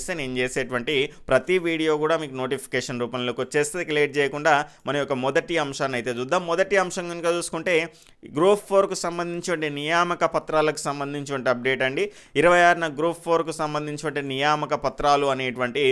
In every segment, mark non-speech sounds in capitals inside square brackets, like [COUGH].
చేస్తే నేను చేసేటువంటి ప్రతి వీడియో కూడా మీకు నోటిఫికేషన్ రూపంలోకి వచ్చేస్తే లేట్ చేయకుండా మన యొక్క మొదటి అంశాన్ని అయితే చూద్దాం. మొదటి అంశం కనుక చూసుకుంటే గ్రూప్ ఫోర్కు సంబంధించిన నియామక పత్రాలకు సంబంధించిన అప్డేట్ అండి. ఇరవై ఆరున గ్రూప్ ఫోర్కు సంబంధించిన నియామక పత్రాలు అనేటువంటి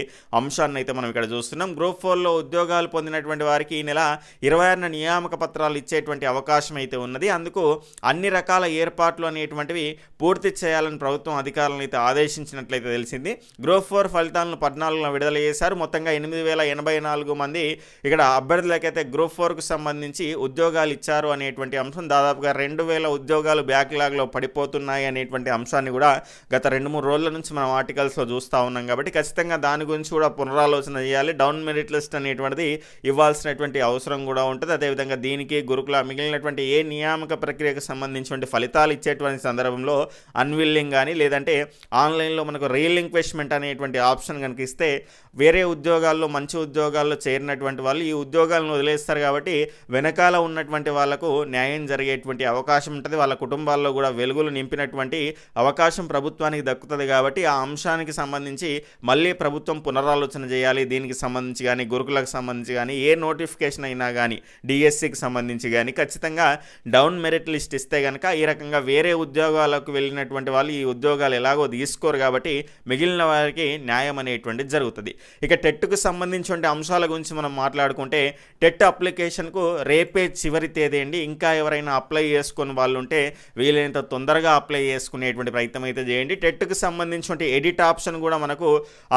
అంశాన్ని అయితే మనం ఇక్కడ చూస్తున్నాం. గ్రూప్ ఫోర్లో ఉద్యోగాలు పొందినటువంటి వారికి ఈ నెల ఇరవై ఆరున నియామక పత్రాలు ఇచ్చేటువంటి అవకాశం అయితే ఉన్నది. అందుకు అన్ని రకాల ఏర్పాట్లు అనేటువంటివి పూర్తి చేయాలని ప్రభుత్వం అధికారులను అయితే ఆదేశించినట్లయితే తెలిసింది. గ్రూప్ ఫోర్ ఫలితాలను పద్నాలుగులో విడుదల చేశారు. మొత్తంగా ఎనిమిది వేల ఎనభై నాలుగు మంది ఇక్కడ అభ్యర్థులకైతే గ్రూప్ ఫోర్కు సంబంధించి ఉద్యోగాలు ఇచ్చారు అనేటువంటి అంశం. దాదాపుగా రెండు వేల ఉద్యోగాలు బ్యాక్లాగ్లో పడిపోతున్నాయి అనేటువంటి అంశాన్ని కూడా గత రెండు మూడు రోజుల నుంచి మనం ఆర్టికల్స్లో చూస్తూ ఉన్నాం కాబట్టి ఖచ్చితంగా దాని గురించి కూడా పునరాలోచన చేయాలి. డౌన్ మెరిట్ లిస్ట్ అనేటువంటిది ఇవ్వాల్సినటువంటి అవసరం కూడా ఉంటుంది. అదేవిధంగా దీనికి గురుకుల మిగిలినటువంటి ఏ నియామక ప్రక్రియకు సంబంధించినటువంటి ఫలితాలు ఇచ్చేటువంటి సందర్భంలో అన్విల్లింగ్ కానీ లేదంటే ఆన్లైన్లో మనకు రీలింక్వెస్ట్మెంట్ అనేటువంటి ఆప్షన్ కనుక ఇస్తే వేరే ఉద్యోగాల్లో మంచి ఉద్యోగాల్లో చేరినటువంటి వాళ్ళు ఈ ఉద్యోగాలను వదిలేస్తారు కాబట్టి వెనకాల ఉన్నటువంటి వాళ్ళకు న్యాయం జరిగేటువంటి అవకాశం ఉంటుంది. వాళ్ళ కుటుంబాల్లో కూడా వెలుగులు నింపినటువంటి అవకాశం ప్రభుత్వానికి దక్కుతుంది కాబట్టి ఆ అంశానికి సంబంధించి మళ్ళీ ప్రభుత్వం పునరాలోచన చేయాలి. దీనికి సంబంధించి కానీ గురుకులకు సంబంధించి కానీ ఏ నోటిఫికేషన్ అయినా కానీ డిఎస్సికి సంబంధించి కానీ ఖచ్చితంగా డౌన్ మెరిట్ లిస్ట్ ఇస్తే కనుక ఈ రకంగా వేరే ఉద్యోగాలకు వెళ్ళినటువంటి వాళ్ళు ఈ ఉద్యోగాలు ఎలాగో తీసుకోరు కాబట్టి మిగిలిన వారికి న్యాయం అనేటువంటిది జరుగుతుంది. ఇక టెట్కు సంబంధించిన అంశాల గురించి మనం మాట్లాడుకుంటే టెట్ అప్లికేషన్కు రేపే చివరి తేదీ అండి. ఇంకా ఎవరైనా అప్లై చేసుకుని వాళ్ళు ఉంటే వీలైనంత తొందరగా అప్లై చేసుకునేటువంటి ప్రయత్నం అయితే చేయండి. టెట్కు సంబంధించిన ఎడిట్ ఆప్షన్ కూడా మనకు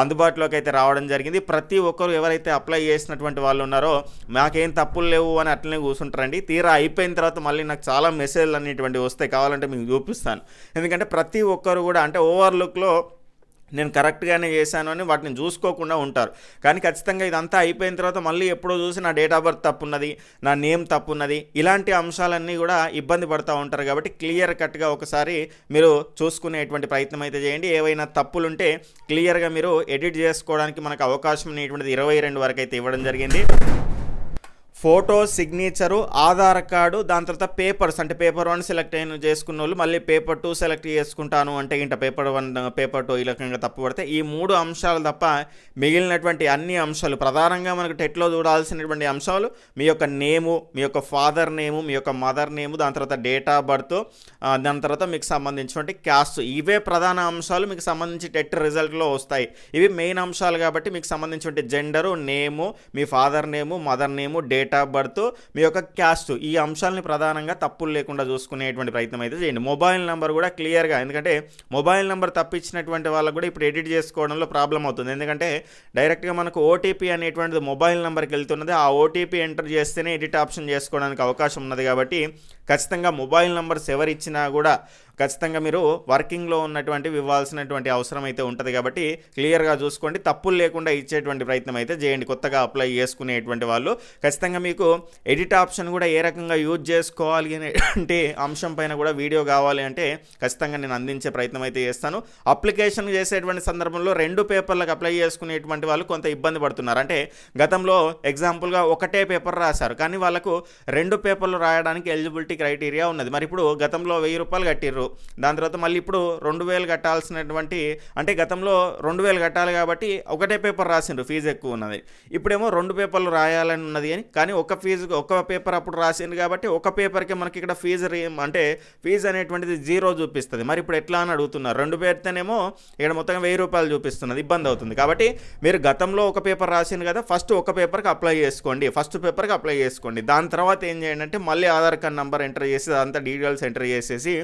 అందుబాటులోకి అయితే రావడం జరిగింది. ప్రతి ఒక్కరు ఎవరైతే అప్లై చేసినటువంటి వాళ్ళు ఉన్నారో మాకేం తప్పులు లేవు అని అట్లనే కూర్చుంటారండి తీరా అయిపోయిన తర్వాత మళ్ళీ నాకు చాలా మెసేజ్లు అనేటువంటివి వస్తాయి. కావాలంటే మీకు చూపిస్తాను. ఎందుకంటే ప్రతి ఒక్కరు కూడా అంటే ఓవర్లుక్లో నేను కరెక్ట్గానే చేశాను అని వాటిని చూసుకోకుండా ఉంటారు. కానీ ఖచ్చితంగా ఇదంతా అయిపోయిన తర్వాత మళ్ళీ ఎప్పుడో చూసి నా డేట్ ఆఫ్ బర్త్ తప్పున్నది నా నేమ్ తప్పున్నది ఇలాంటి అంశాలన్నీ కూడా ఇబ్బంది పడుతూ ఉంటారు కాబట్టి క్లియర్ కట్గా ఒకసారి మీరు చూసుకునేటువంటి ప్రయత్నం అయితే చేయండి. ఏవైనా తప్పులుంటే క్లియర్గా మీరు ఎడిట్ చేసుకోవడానికి మనకు అవకాశం అనేటువంటిది ఇరవై రెండు వరకు అయితే ఇవ్వడం జరిగింది. ఫోటో సిగ్నేచరు ఆధార్ కార్డు దాని తర్వాత పేపర్స్. అంటే పేపర్ వన్ సెలెక్ట్ అయిన చేసుకున్న వాళ్ళు మళ్ళీ పేపర్ టూ సెలెక్ట్ చేసుకుంటాను అంటే ఇంట పేపర్ వన్ పేపర్ టూ ఈ రకంగా తప్పుపడితే ఈ మూడు అంశాలు తప్ప మిగిలినటువంటి అన్ని అంశాలు ప్రధానంగా మనకు టెట్లో చూడాల్సినటువంటి అంశాలు మీ యొక్క నేము మీ యొక్క ఫాదర్ నేము మీ యొక్క మదర్ నేము దాని తర్వాత డేట్ ఆఫ్ బర్త్ దాని తర్వాత మీకు సంబంధించినటువంటి క్యాస్ట్. ఇవే ప్రధాన అంశాలు మీకు సంబంధించి టెట్ రిజల్ట్లో వస్తాయి. ఇవి మెయిన్ అంశాలు కాబట్టి మీకు సంబంధించినటువంటి gender name me father name mother name date date of birth మీ యొక్క క్యాస్ట్ ఈ అంశాలని ప్రధానంగా తప్పులు లేకుండా చూసుకునేటువంటి ప్రయత్నం అయితే చేయండి. మొబైల్ నెంబర్ కూడా క్లియర్గా ఎందుకంటే మొబైల్ నెంబర్ తప్పించినటువంటి వాళ్ళకు కూడా ఇప్పుడు ఎడిట్ చేసుకోవడంలో ప్రాబ్లం అవుతుంది. ఎందుకంటే డైరెక్ట్గా మనకు ఓటీపీ అనేటువంటిది మొబైల్ నెంబర్కి వెళ్తున్నది. ఆ ఓటీపీ ఎంటర్ చేస్తేనే ఎడిట్ ఆప్షన్ చేసుకోవడానికి అవకాశం ఉన్నది కాబట్టి ఖచ్చితంగా మొబైల్ నెంబర్స్ ఎవరిచ్చినా కూడా ఖచ్చితంగా మీరు వర్కింగ్లో ఉన్నటువంటి ఇవ్వాల్సినటువంటి అవసరం అయితే ఉంటుంది కాబట్టి క్లియర్గా చూసుకోండి. తప్పులు లేకుండా ఇచ్చేటువంటి ప్రయత్నం అయితే చేయండి. కొత్తగా అప్లై చేసుకునేటువంటి వాళ్ళు. ఖచ్చితంగా మీకు ఎడిట్ ఆప్షన్ కూడా ఏ రకంగా యూజ్ చేసుకోవాలి అనేటువంటి అంశం పైన కూడా వీడియో కావాలి అంటే ఖచ్చితంగా నేను అందించే ప్రయత్నం అయితే చేస్తాను. అప్లికేషన్ చేసేటువంటి సందర్భంలో రెండు పేపర్లకు అప్లై చేసుకునేటువంటి వాళ్ళు కొంత ఇబ్బంది పడుతున్నారు. అంటే గతంలో ఎగ్జాంపుల్గా ఒకటే పేపర్ రాశారు. కానీ వాళ్ళకు రెండు పేపర్లు రాయడానికి ఎలిజిబిలిటీ క్రైటీరియా ఉన్నది. మరి ఇప్పుడు గతంలో వెయ్యి రూపాయలు కట్టిర్రు. దాని తర్వాత మళ్ళీ ఇప్పుడు రెండు వేలు కట్టాల్సినటువంటి అంటే గతంలో రెండు వేలు కట్టాలి కాబట్టి ఒకటే పేపర్ రాసిండ్రు ఫీజు ఎక్కువ ఉన్నది. ఇప్పుడేమో రెండు పేపర్లు రాయాలని ఉన్నది అని కానీ ఒక ఫీజు ఒక పేపర్ అప్పుడు రాసింది కాబట్టి ఒక పేపర్కి మనకి ఇక్కడ ఫీజు అంటే ఫీజు అనేటువంటిది జీరో చూపిస్తుంది. మరి ఇప్పుడు ఎట్లా అని అడుగుతున్నారు? రెండు పేరుతోనేమో ఇక్కడ మొత్తం వెయ్యి రూపాయలు చూపిస్తున్నది ఇబ్బంది అవుతుంది. కాబట్టి మీరు గతంలో ఒక పేపర్ రాసింది కదా ఫస్ట్ ఒక పేపర్కి అప్లై చేసుకోండి ఫస్ట్ పేపర్కి అప్లై చేసుకోండి. దాని తర్వాత ఏం చేయండి అంటే మళ్ళీ ఆధార్ కార్డ్ నెంబర్ ఎంటర్ చేసి అదంతా డీటెయిల్స్ ఎంటర్ చేసేసి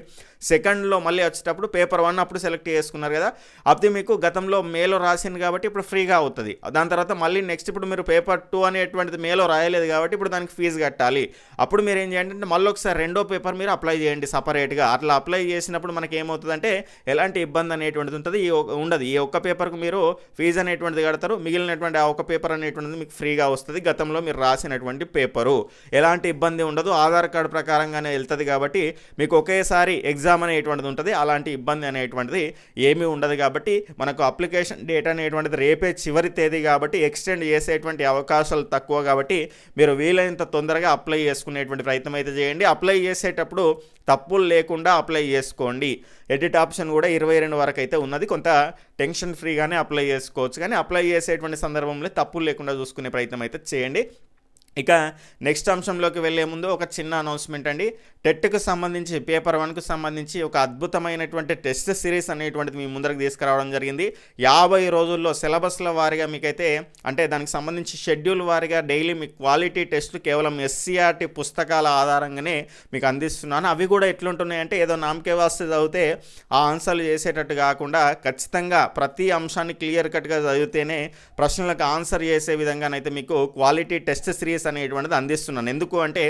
సెకండ్లో మళ్ళీ వచ్చేటప్పుడు పేపర్ వన్ అప్పుడు సెలెక్ట్ చేసుకున్నారు కదా. అది మీకు గతంలో మేలో రాసింది కాబట్టి ఇప్పుడు ఫ్రీగా అవుతుంది. దాని తర్వాత మళ్ళీ నెక్స్ట్ ఇప్పుడు మీరు పేపర్ టూ అనేటువంటిది మేలో రాయలేదు కాబట్టి ఇప్పుడు దానికి ఫీజు కట్టాలి. అప్పుడు మీరు ఏం చేయండి అంటే మళ్ళీ ఒకసారి రెండో పేపర్ మీరు అప్లై చేయండి సపరేట్గా. అట్లా అప్లై చేసినప్పుడు మనకి ఏమవుతుందంటే ఎలాంటి ఇబ్బంది అనేటువంటిది ఉంటుంది. ఈ ఒ- ఉండదు. ఈ ఒక్క పేపర్కు మీరు ఫీజు అనేటువంటిది కడతారు. మిగిలినటువంటి ఆ ఒక పేపర్ అనేటువంటిది మీకు ఫ్రీగా వస్తుంది. గతంలో మీరు రాసినటువంటి పేపరు. ఎలాంటి ఇబ్బంది ఉండదు. ఆధార్ కార్డు ప్రకారంగానే వెళ్తుంది కాబట్టి మీకు ఒకేసారి ఎగ్జామ్ అనేటువంటిది ఉంటుంది అలాంటి ఇబ్బంది అనేటువంటిది ఏమీ ఉండదు కాబట్టి మనకు అప్లికేషన్ డేట్ అనేటువంటిది రేపే చివరి తేదీ కాబట్టి ఎక్స్టెండ్ చేసేటువంటి అవకాశాలు తక్కువ కాబట్టి మీరు వీలైనంత తొందరగా అప్లై చేసుకునేటువంటి ప్రయత్నం అయితే చేయండి. అప్లై చేసేటప్పుడు తప్పులు లేకుండా అప్లై చేసుకోండి. ఎడిట్ ఆప్షన్ కూడా ఇరవై రెండు వరకు అయితే ఉన్నది. కొంత టెన్షన్ ఫ్రీగానే అప్లై చేసుకోవచ్చు. కానీ అప్లై చేసేటువంటి సందర్భంలో తప్పులు లేకుండా చూసుకునే ప్రయత్నం అయితే చేయండి. ఇక నెక్స్ట్ అంశంలోకి వెళ్ళే ముందు ఒక చిన్న అనౌన్స్మెంట్ అండి. టెట్కు సంబంధించి పేపర్ వన్కు సంబంధించి ఒక అద్భుతమైనటువంటి టెస్ట్ సిరీస్ అనేటువంటిది మీ ముందరకు తీసుకురావడం జరిగింది. యాభై రోజుల్లో సిలబస్ల వారీగా మీకైతే అంటే దానికి సంబంధించి షెడ్యూల్ వారిగా డైలీ మీ క్వాలిటీ టెస్ట్లు కేవలం ఎస్సీఆర్టీ పుస్తకాల ఆధారంగానే మీకు అందిస్తున్నాను. అవి కూడా ఎట్లుంటున్నాయంటే ఏదో నామకే వాస్తే చదివితే ఆ ఆన్సర్లు చేసేటట్టు కాకుండా ఖచ్చితంగా ప్రతి అంశాన్ని క్లియర్ కట్గా చదివితేనే ప్రశ్నలకు ఆన్సర్ చేసే విధంగానైతే మీకు క్వాలిటీ టెస్ట్ సిరీస్ అనేటువంటిది అందిస్తున్నాను. ఎందుకు అంటే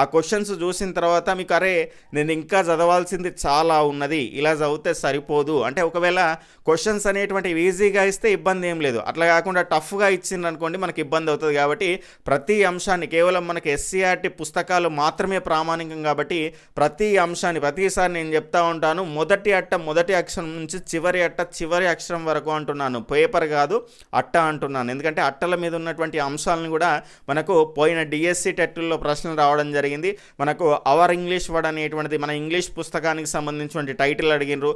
ఆ క్వశ్చన్స్ చూసిన తర్వాత మీకు అరే నేను ఇంకా చదవాల్సింది చాలా ఉన్నది ఇలా చదివితే సరిపోదు. అంటే ఒకవేళ క్వశ్చన్స్ అనేటువంటివి ఈజీగా ఇస్తే ఇబ్బంది ఏం లేదు. అట్లా కాకుండా టఫ్గా ఇచ్చింది అనుకోండి మనకి ఇబ్బంది అవుతుంది కాబట్టి ప్రతి అంశాన్ని కేవలం మనకి ఎస్సీఆర్టీ పుస్తకాలు మాత్రమే ప్రామాణికం కాబట్టి ప్రతి అంశాన్ని ప్రతిసారి నేను చెప్తా ఉంటాను. మొదటి అట్ట మొదటి అక్షరం నుంచి చివరి అట్ట చివరి అక్షరం వరకు అంటున్నాను. పేపర్ కాదు అట్ట అంటున్నాను. ఎందుకంటే అట్టల మీద ఉన్నటువంటి అంశాలను కూడా మనకు పోయిన డిఎస్సి టెట్టుల్లో ప్రశ్నలు రావడం జరిగింది. మనకు అవర్ ఇంగ్లీష్ వర్డ్ అనేటువంటిది మన ఇంగ్లీష్ పుస్తకానికి సంబంధించినటువంటి టైటిల్ అడిగినరు.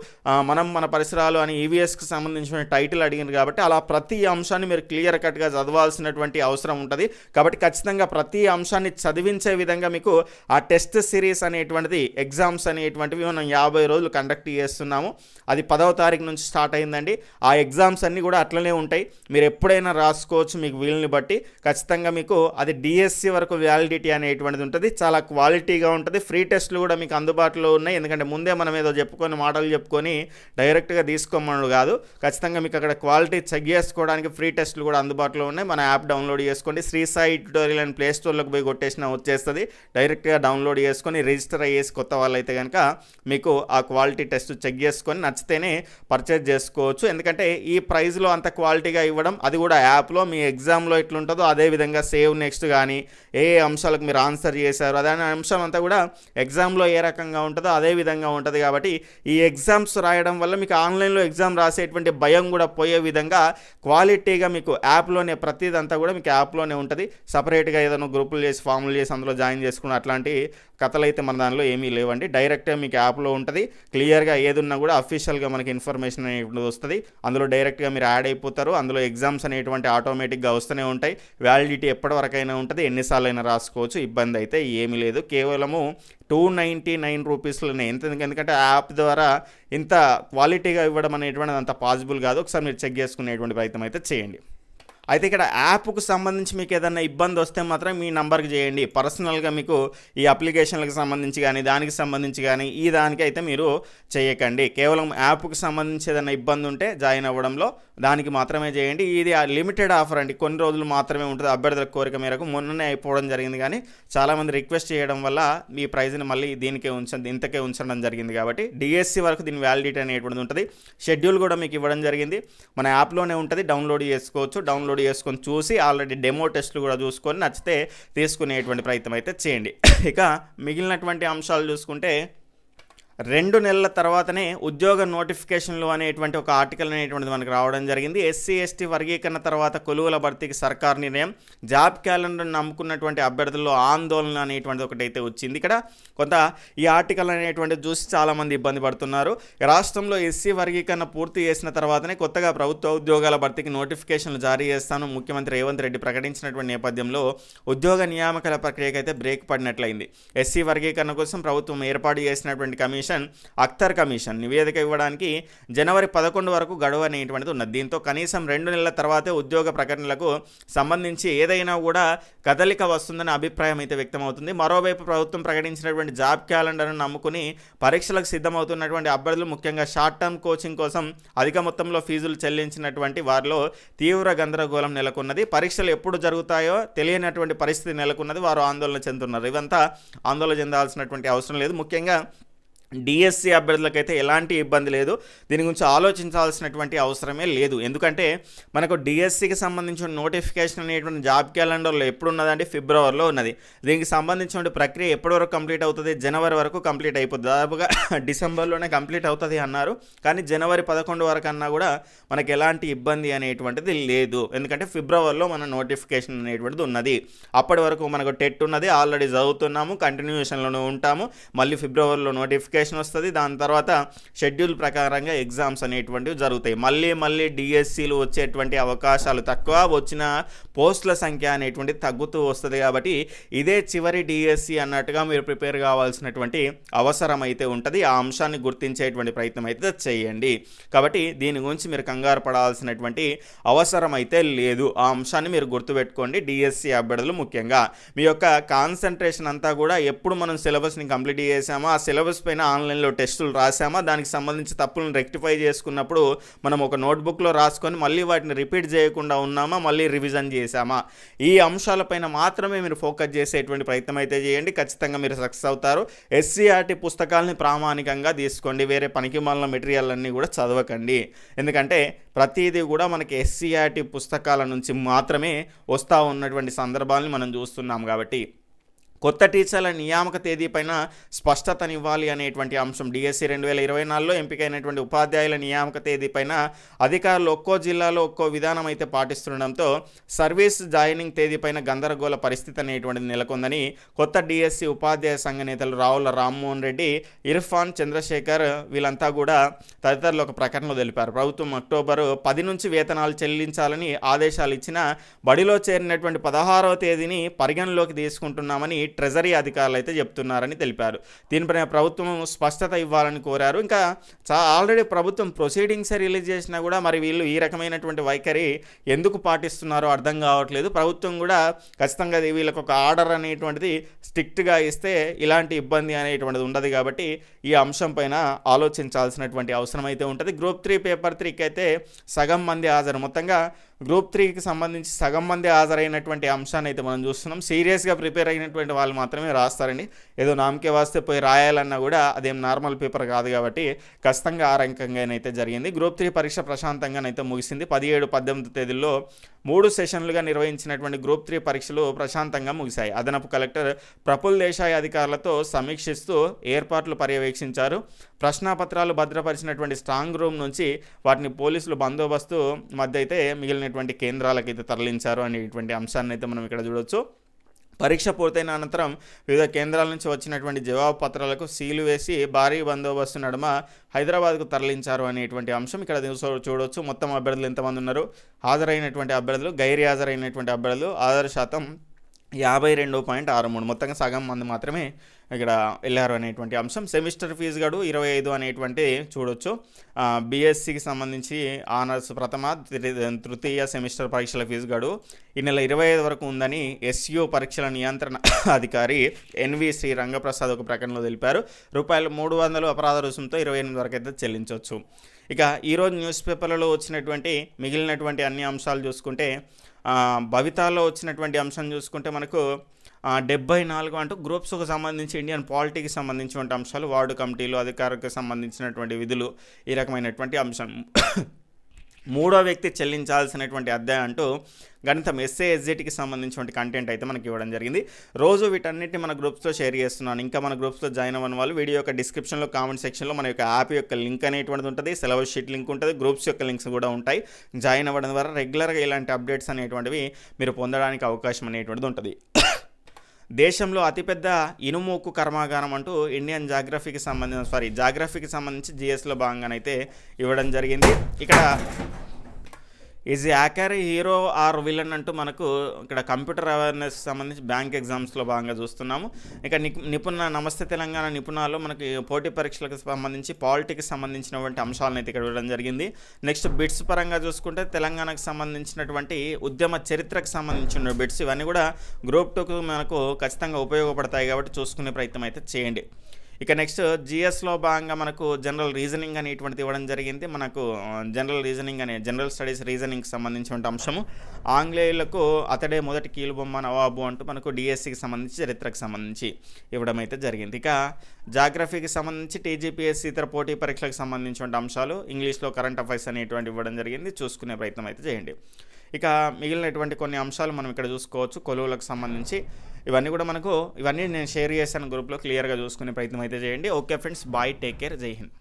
మనం మన పరిసరాలు అని ఈవీఎస్కి సంబంధించిన టైటిల్ అడిగినారు కాబట్టి అలా ప్రతి అంశాన్ని మీరు క్లియర్ కట్గా చదవాల్సినటువంటి అవసరం ఉంటుంది. కాబట్టి ఖచ్చితంగా ప్రతి అంశాన్ని చదివించే విధంగా మీకు ఆ టెస్ట్ సిరీస్ అనేటువంటిది ఎగ్జామ్స్ అనేటువంటివి మనం యాభై రోజులు కండక్ట్ చేస్తున్నాము. అది పదవ తారీఖు నుంచి స్టార్ట్ అయిందండి. ఆ ఎగ్జామ్స్ అన్నీ కూడా అట్లనే ఉంటాయి. మీరు ఎప్పుడైనా రాసుకోవచ్చు మీకు వీలుని బట్టి. ఖచ్చితంగా మీకు అది డిఎస్సి వరకు వ్యాలిడిటీ అనేటువంటిది ఉంటుంది. చాలా క్వాలిటీగా ఉంటుంది. ఫ్రీ టెస్ట్లు కూడా మీకు అందుబాటులో ఉన్నాయి. ఎందుకంటే ముందే మనం ఏదో చెప్పుకొని మాటలు చెప్పుకొని డైరెక్ట్గా తీసుకోమను కాదు. ఖచ్చితంగా మీకు అక్కడ క్వాలిటీ చెక్ చేసుకోవడానికి ఫ్రీ టెస్ట్లు కూడా అందుబాటులో ఉన్నాయి. మన యాప్ డౌన్లోడ్ చేసుకోండి. శ్రీ సాయి ట్యూటోరియల్ అని ప్లే స్టోర్లోకి పోయి కొట్టేసిన వచ్చేస్తుంది. డైరెక్ట్గా డౌన్లోడ్ చేసుకొని రిజిస్టర్ అయ్యేసి కొత్త వాళ్ళైతే కనుక మీకు ఆ క్వాలిటీ టెస్ట్ చెక్ చేసుకొని నచ్చితేనే పర్చేజ్ చేసుకోవచ్చు. ఎందుకంటే ఈ ప్రైస్లో అంత క్వాలిటీగా ఇవ్వడం అది కూడా యాప్లో మీ ఎగ్జామ్లో ఎట్లుంటుందో అదే విధంగా సేవ్ నెక్స్ట్గా కానీ ఏ ఏ అంశాలకు మీరు ఆన్సర్ చేశారు అదే అంశం అంతా కూడా ఎగ్జామ్లో ఏ రకంగా ఉంటుందో అదే విధంగా ఉంటుంది కాబట్టి ఈ ఎగ్జామ్స్ రాయడం వల్ల మీకు ఆన్లైన్లో ఎగ్జామ్ రాసేటువంటి భయం కూడా పోయే విధంగా క్వాలిటీగా మీకు యాప్లోనే ప్రతిదంతా కూడా మీకు యాప్లోనే ఉంటుంది. సపరేట్గా ఏదైనా గ్రూపులు చేసి ఫామ్లు చేసి అందులో జాయిన్ చేసుకున్న అట్లాంటి కథలు అయితే మన దానిలో ఏమీ లేవండి. డైరెక్ట్గా మీకు యాప్లో ఉంటుంది. క్లియర్గా ఏదున్నా కూడా అఫీషియల్గా మనకి ఇన్ఫర్మేషన్ అనేది వస్తుంది. అందులో డైరెక్ట్గా మీరు యాడ్ అయిపోతారు. అందులో ఎగ్జామ్స్ అనేటువంటి ఆటోమేటిక్గా వస్తూనే ఉంటాయి. వ్యాలిడిటీ ఎప్పటి వరకైనా ఉంటుంది. ఎన్నిసార్లు అయినా రాసుకోవచ్చు. ఇబ్బంది అయితే ఏమీ లేదు. కేవలము టూ నైంటీ నైన్ రూపీస్లోనే ఎంత ఎందుకంటే యాప్ ద్వారా ఇంత క్వాలిటీగా ఇవ్వడం అనేటువంటిది అంత పాసిబుల్ కాదు. ఒకసారి మీరు చెక్ చేసుకునేటువంటి ప్రయత్నం అయితే చేయండి. అయితే ఇక్కడ యాప్కు సంబంధించి మీకు ఏదైనా ఇబ్బంది వస్తే మాత్రం మీ నంబర్కి చేయండి. పర్సనల్గా మీకు ఈ అప్లికేషన్లకు సంబంధించి కానీ దానికి సంబంధించి కానీ ఈ దానికి అయితే మీరు చేయకండి. కేవలం యాప్కు సంబంధించి ఏదైనా ఇబ్బంది ఉంటే జాయిన్ అవ్వడంలో దానికి మాత్రమే చేయండి. ఇది లిమిటెడ్ ఆఫర్ అండి. కొన్ని రోజులు మాత్రమే ఉంటుంది. అభ్యర్థుల కోరిక మేరకు మొన్ననే అయిపోవడం జరిగింది కానీ చాలామంది రిక్వెస్ట్ చేయడం వల్ల మీ ప్రైజ్ని మళ్ళీ దీనికే ఉంచండి ఇంతకే ఉంచడం జరిగింది కాబట్టి డిఎస్సి వరకు దీని వ్యాలిడిటీ అనేటువంటిది ఉంటుంది. షెడ్యూల్ కూడా మీకు ఇవ్వడం జరిగింది. మన యాప్లోనే ఉంటుంది. డౌన్లోడ్ చేసుకోవచ్చు. డౌన్లోడ్ చేసుకొని చూసి ఆల్రెడీ డెమో టెస్ట్లు కూడా చూసుకొని నచ్చితే తీసుకునేటువంటి ప్రయత్నం అయితే చేయండి. [COUGHS] ఇక మిగిలినటువంటి అంశాలు చూసుకుంటే రెండు నెలల తర్వాతనే ఉద్యోగ నోటిఫికేషన్లు అనేటువంటి ఒక ఆర్టికల్ అనేటువంటిది మనకు రావడం జరిగింది. ఎస్సీ ఎస్టీ వర్గీకరణ తర్వాత కొలువుల భర్తీకి సర్కార్ నిర్ణయం. జాబ్ క్యాలెండర్ నమ్ముకున్నటువంటి అభ్యర్థుల్లో ఆందోళన అనేటువంటిది ఒకటైతే వచ్చింది. ఇక్కడ కొంత ఈ ఆర్టికల్ అనేటువంటిది చూసి చాలామంది ఇబ్బంది పడుతున్నారు. రాష్ట్రంలో ఎస్సీ వర్గీకరణ పూర్తి చేసిన తర్వాతనే కొత్తగా ప్రభుత్వ ఉద్యోగాల భర్తీకి నోటిఫికేషన్లు జారీ చేస్తాను. ముఖ్యమంత్రి రేవంత్ రెడ్డి ప్రకటించినటువంటి నేపథ్యంలో ఉద్యోగ నియామకాల ప్రక్రియకైతే బ్రేక్ పడినట్లయింది. ఎస్సీ వర్గీకరణ కోసం ప్రభుత్వం ఏర్పాటు చేసినటువంటి కమిషన్ కమిషన్ అఖ్తర్ కమిషన్ నివేదిక ఇవ్వడానికి జనవరి పదకొండు వరకు గడువు అనేటువంటిది ఉన్నది. దీంతో కనీసం రెండు నెలల తర్వాతే ఉద్యోగ ప్రకటనలకు సంబంధించి ఏదైనా కూడా కదలిక వస్తుందనే అభిప్రాయం అయితే వ్యక్తమవుతుంది. మరోవైపు ప్రభుత్వం ప్రకటించినటువంటి జాబ్ క్యాలెండర్ను నమ్ముకుని పరీక్షలకు సిద్ధమవుతున్నటువంటి అభ్యర్థులు ముఖ్యంగా షార్ట్ టర్మ్ కోచింగ్ కోసం అధిక మొత్తంలో ఫీజులు చెల్లించినటువంటి వారిలో తీవ్ర గందరగోళం నెలకొన్నది. పరీక్షలు ఎప్పుడు జరుగుతాయో తెలియనటువంటి పరిస్థితి నెలకొన్నది. వారు ఆందోళన చెందుతున్నారు. ఇవంతా ఆందోళన చెందాల్సినటువంటి అవసరం లేదు. ముఖ్యంగా డిఎస్సి అభ్యర్థులకైతే ఎలాంటి ఇబ్బంది లేదు. దీని గురించి ఆలోచించాల్సినటువంటి అవసరమే లేదు. ఎందుకంటే మనకు డిఎస్సికి సంబంధించిన నోటిఫికేషన్ అనేటువంటి జాబ్ క్యాలెండర్లో ఎప్పుడు ఉన్నదంటే ఫిబ్రవరిలో ఉన్నది. దీనికి సంబంధించిన ప్రక్రియ ఎప్పటి వరకు కంప్లీట్ అవుతుంది? జనవరి వరకు కంప్లీట్ అయిపోతుంది దాదాపుగా [LAUGHS] డిసెంబర్లోనే కంప్లీట్ అవుతుంది అన్నారు. కానీ జనవరి పదకొండు వరకు అన్నా కూడా మనకు ఎలాంటి ఇబ్బంది అనేటువంటిది లేదు. ఎందుకంటే ఫిబ్రవరిలో మన నోటిఫికేషన్ అనేటువంటిది ఉన్నది. అప్పటి వరకు మనకు టెట్ ఉన్నది. ఆల్రెడీ చదువుతున్నాము కంటిన్యూషన్లోనే ఉంటాము. మళ్ళీ ఫిబ్రవరిలో నోటిఫికేషన్ వస్తుంది. దాని తర్వాత షెడ్యూల్ ప్రకారంగా ఎగ్జామ్స్ అనేటువంటివి జరుగుతాయి. మళ్ళీ మళ్ళీ డిఎస్సీలు వచ్చేటువంటి అవకాశాలు తక్కువ వచ్చిన పోస్టుల సంఖ్య అనేటువంటిది తగ్గుతూ వస్తుంది కాబట్టి ఇదే చివరి డిఎస్సి అన్నట్టుగా మీరు ప్రిపేర్ కావాల్సినటువంటి అవసరం అయితే ఉంటుంది. ఆ అంశాన్ని గుర్తించేటువంటి ప్రయత్నం అయితే చేయండి. కాబట్టి దీని గురించి మీరు కంగారు పడాల్సినటువంటి అవసరం అయితే లేదు. ఆ అంశాన్ని మీరు గుర్తుపెట్టుకోండి. డిఎస్సి అభ్యర్థులు ముఖ్యంగా. మీ యొక్క కాన్సన్ట్రేషన్ అంతా కూడా ఎప్పుడు మనం సిలబస్ని కంప్లీట్ చేసామో ఆ సిలబస్ పైన ఆన్లైన్లో టెస్టులు రాసామా? దానికి సంబంధించి తప్పులను రెక్టిఫై చేసుకున్నప్పుడు మనం ఒక నోట్బుక్లో రాసుకొని మళ్ళీ వాటిని రిపీట్ చేయకుండా ఉన్నామా? మళ్ళీ రివిజన్ చేసామా ఈ అంశాలపైన మాత్రమే మీరు ఫోకస్ చేసేటువంటి ప్రయత్నం అయితే చేయండి. ఖచ్చితంగా మీరు సక్సెస్ అవుతారు. ఎస్సీఆర్టీ పుస్తకాలని ప్రామాణికంగా తీసుకోండి. వేరే పనికి మాలిన మెటీరియల్ అన్నీ కూడా చదవకండి. ఎందుకంటే ప్రతిదీ కూడా మనకి ఎస్సీఆర్టీ పుస్తకాల నుంచి మాత్రమే వస్తూ ఉన్నటువంటి సందర్భాలని మనం చూస్తున్నాం కాబట్టి కొత్త టీచర్ల నియామక తేదీపైన స్పష్టతనివ్వాలి అనేటువంటి అంశం. డిఎస్సి రెండు వేల ఇరవై నాలుగులో ఎంపికైనటువంటి ఉపాధ్యాయుల నియామక తేదీ పైన అధికారులు ఒక్కో జిల్లాలో ఒక్కో విధానం అయితే పాటిస్తుండడంతో సర్వీస్ జాయినింగ్ తేదీపైన గందరగోళ పరిస్థితి అనేటువంటిది నెలకొందని కొత్త డిఎస్సి ఉపాధ్యాయ సంఘ నేతలు రావుల రామ్మోహన్ రెడ్డి ఇర్ఫాన్ చంద్రశేఖర్ వీళ్ళంతా కూడా తదితరులు ఒక ప్రకటనలో తెలిపారు. ప్రభుత్వం అక్టోబర్ పది నుంచి వేతనాలు చెల్లించాలని ఆదేశాలు ఇచ్చిన బడిలో చేరినటువంటి పదహారవ తేదీని పరిగణలోకి తీసుకుంటున్నామని ట్రెజరీ అధికారులు అయితే చెప్తున్నారని తెలిపారు. దీనిపైన ప్రభుత్వం స్పష్టత ఇవ్వాలని కోరారు. ఇంకా చా ఆల్రెడీ ప్రభుత్వం ప్రొసీడింగ్స్ రిలీజ్ చేసినా కూడా మరి వీళ్ళు ఈ రకమైనటువంటి వైఖరి ఎందుకు పాటిస్తున్నారో అర్థం కావట్లేదు. ప్రభుత్వం కూడా ఖచ్చితంగా వీళ్ళకు ఒక ఆర్డర్ అనేటువంటిది స్ట్రిక్ట్గా ఇస్తే ఇలాంటి ఇబ్బంది అనేటువంటిది ఉండదు కాబట్టి ఈ అంశం పైన ఆలోచించాల్సినటువంటి అవసరం అయితే ఉంటుంది. గ్రూప్ త్రీ పేపర్ త్రీకి అయితే సగం మంది హాజరు. మొత్తంగా గ్రూప్ త్రీకి సంబంధించి సగం మంది హాజరైనటువంటి అంశాన్ని అయితే మనం చూస్తున్నాం. సీరియస్గా ప్రిపేర్ అయినటువంటి వాళ్ళు మాత్రమే రాస్తారండి. ఏదో నామకే వాస్తే పోయి రాయాలన్నా కూడా అదేం నార్మల్ పేపర్ కాదు కాబట్టి ఖచ్చితంగా ఆ రకంగానైతే జరిగింది. గ్రూప్ త్రీ పరీక్ష ప్రశాంతంగానైతే ముగిసింది. పదిహేడు పద్దెనిమిది తేదీల్లో మూడు సెషన్లుగా నిర్వహించినటువంటి గ్రూప్ త్రీ పరీక్షలు ప్రశాంతంగా ముగిశాయి. అదనపు కలెక్టర్ ప్రఫుల్ దేశాయ్ అధికారులతో సమీక్షిస్తూ ఏర్పాట్లు పర్యవేక్షించారు. ప్రశ్నాపత్రాలు భద్రపరిచినటువంటి స్ట్రాంగ్ రూమ్ నుంచి వాటిని పోలీసులు బందోబస్తు మధ్య అయితే మిగిలిన అనేటువంటి కేంద్రాలకు అయితే తరలించారు అనేటువంటి అంశాన్ని అయితే మనం ఇక్కడ చూడొచ్చు. పరీక్ష పూర్తయిన అనంతరం వివిధ కేంద్రాల నుంచి వచ్చినటువంటి జవాబు పత్రాలకు సీలు వేసి భారీ బందోబస్తు నడుమ హైదరాబాద్కు తరలించారు అనేటువంటి అంశం ఇక్కడ చూడవచ్చు మొత్తం అభ్యర్థులు ఎంతమంది ఉన్నారు? హాజరైనటువంటి అభ్యర్థులు గైర్ హాజరైనటువంటి అభ్యర్థులు ఆధార శాతం యాభై రెండు పాయింట్ ఆరు మూడు. మొత్తంగా సగం మంది మాత్రమే ఇక్కడ వెళ్ళారు అనేటువంటి అంశం. సెమిస్టర్ ఫీజు గడు ఇరవై ఐదు అనేటువంటి చూడొచ్చు. బీఎస్సీకి సంబంధించి ఆనర్స్ ప్రథమ తృతీయ సెమిస్టర్ పరీక్షల ఫీజు గడు ఈ నెల ఇరవై ఐదు వరకు ఉందని ఎస్యూ పరీక్షల నియంత్రణ అధికారి ఎన్వి శ్రీ రంగప్రసాద్ ఒక ప్రకటనలో తెలిపారు. రూపాయలు మూడు వందలు అపరాధ రుసుంతో ఇరవై ఎనిమిది వరకు అయితే చెల్లించవచ్చు ఇక ఈరోజు న్యూస్ పేపర్లలో వచ్చినటువంటి మిగిలినటువంటి అన్ని అంశాలు చూసుకుంటే భవితాలో వచ్చినటువంటి అంశం చూసుకుంటే మనకు డెబ్బై నాలుగు అంటూ గ్రూప్స్కు సంబంధించి ఇండియన్ పాలిటీకి సంబంధించినటువంటి అంశాలు వార్డు కమిటీలు అధికారులకు సంబంధించినటువంటి విధులు ఈ రకమైనటువంటి అంశం. మూడో వ్యక్తి చెల్లించాల్సినటువంటి అద్దె అంటూ గణితం ఎస్ఏ ఎస్జిటికి సంబంధించినటువంటి కంటెంట్ అయితే మనకి ఇవ్వడం జరిగింది. రోజు వీటన్నిటిని మన గ్రూప్స్లో షేర్ చేస్తున్నాను. ఇంకా మన గ్రూప్స్లో జాయిన్ అవ్వని వాళ్ళు వీడియో యొక్క డిస్క్రిప్షన్లో కామెంట్ సెక్షన్లో మన యొక్క యాప్ యొక్క లింక్ అనేటువంటిది ఉంటుంది. సిలబస్ షీట్ లింక్ ఉంటుంది. గ్రూప్స్ యొక్క లింక్స్ కూడా ఉంటాయి. జాయిన్ అవ్వడం ద్వారా రెగ్యులర్గా ఇలాంటి అప్డేట్స్ అనేటువంటివి మీరు పొందడానికి అవకాశం అనేటువంటిది ఉంటుంది. దేశంలో అతిపెద్ద ఇనుముక్కు కర్మాగారం అంటూ ఇండియన్ జాగ్రఫీకి సంబంధించిన సారీ జాగ్రఫీకి సంబంధించి జిఎస్లో భాగంగానైతే ఇవ్వడం జరిగింది. ఇక్కడ ఈజ్ యాకర్ హీరో ఆర్ విలన్ అంటూ మనకు ఇక్కడ కంప్యూటర్ అవేర్నెస్ సంబంధించి బ్యాంక్ ఎగ్జామ్స్లో భాగంగా చూస్తున్నాము. ఇక నిపుణ నమస్తే తెలంగాణ నిపుణాలు మనకి పోటీ పరీక్షలకు సంబంధించి పాలిటిక్స్ సంబంధించినటువంటి అంశాలను అయితే ఇక్కడ ఇవ్వడం జరిగింది. నెక్స్ట్ బిట్స్ పరంగా చూసుకుంటే తెలంగాణకు సంబంధించినటువంటి ఉద్యమ చరిత్రకు సంబంధించిన బిట్స్ ఇవన్నీ కూడా గ్రూప్ టూకు మనకు ఖచ్చితంగా ఉపయోగపడతాయి కాబట్టి చూసుకునే ప్రయత్నం అయితే చేయండి. ఇక నెక్స్ట్ జిఎస్లో భాగంగా మనకు జనరల్ రీజనింగ్ అనేటువంటిది ఇవ్వడం జరిగింది. మనకు జనరల్ రీజనింగ్ అనే జనరల్ స్టడీస్ రీజనింగ్కి సంబంధించిన అంశము. ఆంగ్లేయులకు అతడే మొదటి కీలుబొమ్మ నవాబు అంటూ మనకు డిఎస్సికి సంబంధించి చరిత్రకు సంబంధించి ఇవ్వడం అయితే జరిగింది. ఇక జాగ్రఫీకి సంబంధించి టీజీపీఎస్సీ ఇతర పోటీ పరీక్షలకు సంబంధించిన అంశాలు ఇంగ్లీష్లో కరెంట్ అఫైర్స్ అనేటువంటి ఇవ్వడం జరిగింది. చూసుకునే ప్రయత్నం అయితే చేయండి. ఇక మిగిలినటువంటి కొన్ని అంశాలు మనం ఇక్కడ చూసుకోవచ్చు. కొలువులకు సంబంధించి ఇవన్నీ కూడా మనకు ఇవన్నీ నేను షేర్ చేశాను గ్రూప్లో క్లియర్గా చూసుకునే ప్రయత్నం అయితే చేయండి. Okay friends bye take care జై హింద్.